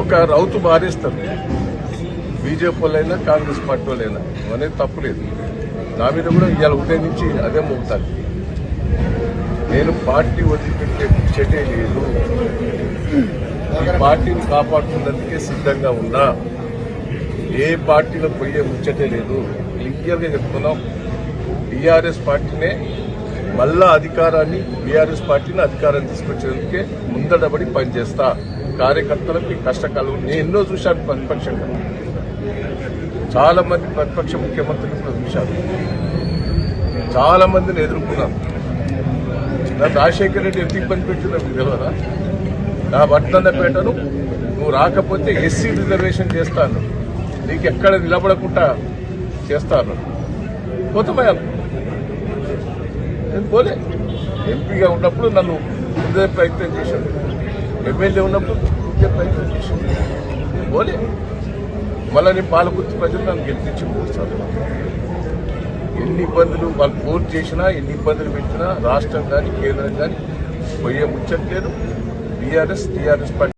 ఒక రౌతు మారేస్తారు. బీజేపీ వాళ్ళైనా కాంగ్రెస్ పార్టీ వాళ్ళైనా. అనేది తప్పులేదు నా మీద కూడా ఇవాళ ఉదయం నుంచి అదే మోగుతాను నేను పార్టీ వదిలిపెట్టే చెటే లేదు. ఈ పార్టీని కాపాడుతున్నందుకే సిద్ధంగా ఉన్నా. ఏ పార్టీలో పోయే ముచ్చటే లేదు. క్లియర్గా చెప్తున్నాం. టీఆర్ఎస్ పార్టీనే మళ్ళా అధికారాన్ని బీఆర్ఎస్ పార్టీని అధికారం తీసుకొచ్చేందుకే ముందడబడి పనిచేస్తా. కార్యకర్తలకు కష్టకాలం నేను ఎన్నో చూశాను ప్రతిపక్షంగా చాలా మంది ప్రతిపక్ష ముఖ్యమంత్రులు కూడా చూశాను చాలా మందిని ఎదుర్కొన్నాను. నా రాజశేఖర రెడ్డి ఎంత ఇబ్బంది పెట్టిందో మీకు తెలియదా నా వర్ధన్నపేటను నువ్వు రాకపోతే ఎస్సీ రిజర్వేషన్ చేస్తాను. నీకు ఎక్కడ నిలబడకుండా చేస్తాను. పోతమయ్యాను నేను పోలే. ఎంపీగా ఉన్నప్పుడు నన్ను ఇదే ప్రయత్నం చేశాడు. ఎమ్మెల్యే ఉన్నప్పుడు ఇదే ప్రయత్నం చేశాడు. నేను పోలే. మళ్ళీ నేను పాలకుర్తి ప్రజలు నన్ను గెలిపించి మూడు ఎన్ని ఇబ్బందులు వాళ్ళు ఫోన్ చేసినా ఎన్ని ఇబ్బందులు పెట్టినా రాష్ట్రం కానీ కేంద్రం కానీ పోయే ముచ్చట్లేదు. BRS TRS party